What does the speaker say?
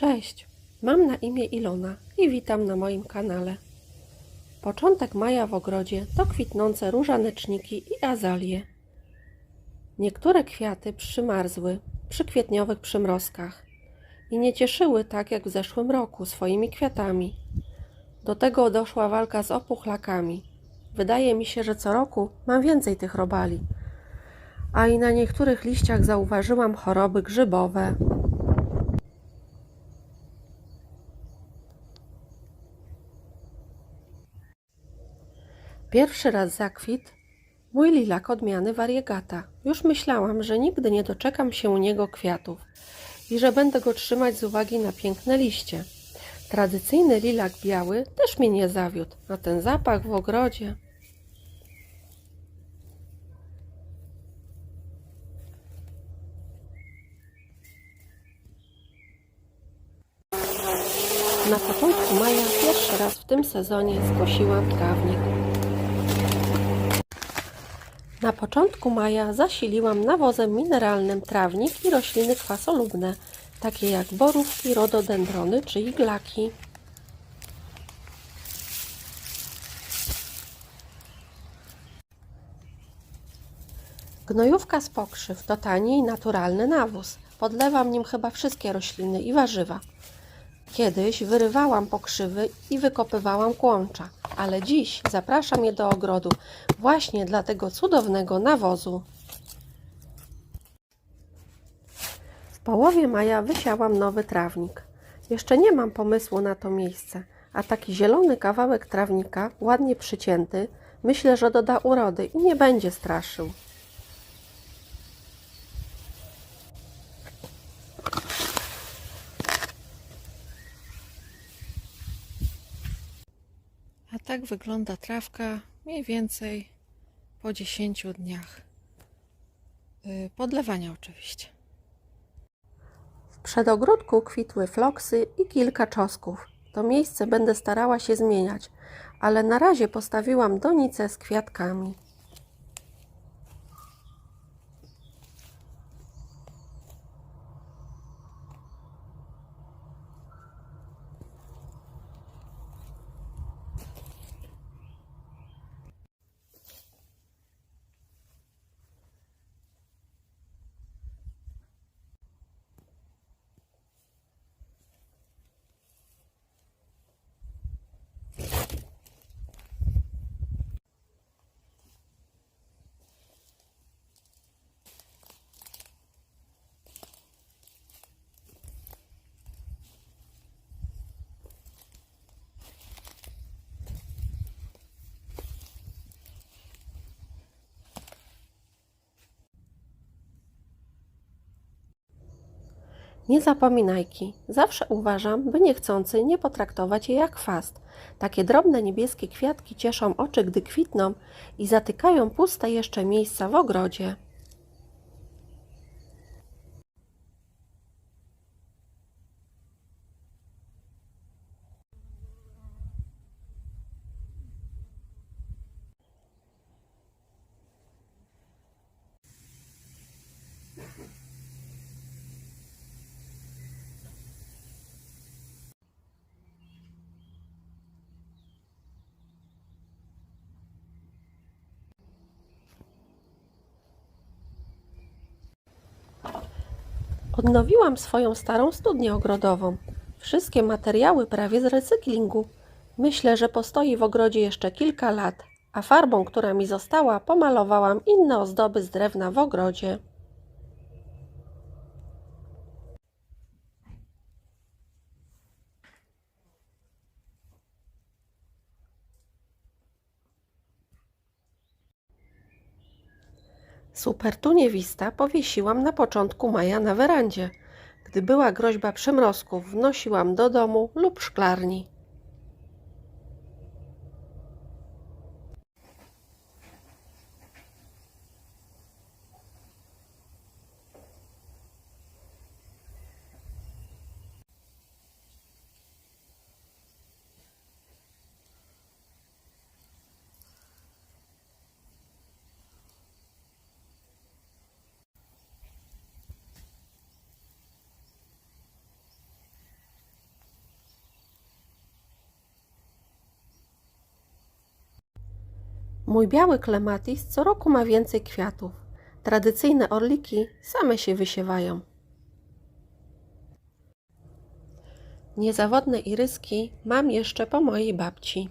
Cześć, mam na imię Ilona i witam na moim kanale. Początek maja w ogrodzie to kwitnące różaneczniki i azalie. Niektóre kwiaty przymarzły przy kwietniowych przymrozkach i nie cieszyły tak jak w zeszłym roku swoimi kwiatami. Do tego doszła walka z opuchlakami. Wydaje mi się, że co roku mam więcej tych robali. A i na niektórych liściach zauważyłam choroby grzybowe, Pierwszy raz zakwit mój lilak odmiany variegata. Już myślałam, że nigdy nie doczekam się u niego kwiatów i że będę go trzymać z uwagi na piękne liście. Tradycyjny lilak biały też mnie nie zawiódł, a ten zapach w ogrodzie. Na początku maja pierwszy raz w tym sezonie skosiłam trawnik. Na początku maja zasiliłam nawozem mineralnym trawnik i rośliny kwasolubne, takie jak borówki, rododendrony czy iglaki. Gnojówka z pokrzyw to tani i naturalny nawóz. Podlewam nim chyba wszystkie rośliny i warzywa. Kiedyś wyrywałam pokrzywy i wykopywałam kłącza, ale dziś zapraszam je do ogrodu właśnie dla tego cudownego nawozu. W połowie maja wysiałam nowy trawnik. Jeszcze nie mam pomysłu na to miejsce, a taki zielony kawałek trawnika, ładnie przycięty, myślę, że doda urody i nie będzie straszył. A tak wygląda trawka mniej więcej po 10 dniach. Y, Podlewania oczywiście. W przedogródku kwitły floksy i kilka czosków. To miejsce będę starała się zmieniać, ale na razie postawiłam donicę z kwiatkami. Nie zapominajki. Zawsze uważam, by niechcący nie potraktować je jak chwast. Takie drobne niebieskie kwiatki cieszą oczy, gdy kwitną i zatykają puste jeszcze miejsca w ogrodzie. Odnowiłam swoją starą studnię ogrodową. Wszystkie materiały prawie z recyklingu. Myślę, że postoi w ogrodzie jeszcze kilka lat, a farbą, która mi została, pomalowałam inne ozdoby z drewna w ogrodzie. Supertunię Vista powiesiłam na początku maja na werandzie. Gdy była groźba przymrozków, wnosiłam do domu lub szklarni. Mój biały klematis co roku ma więcej kwiatów. Tradycyjne orliki same się wysiewają. Niezawodne iryski mam jeszcze po mojej babci.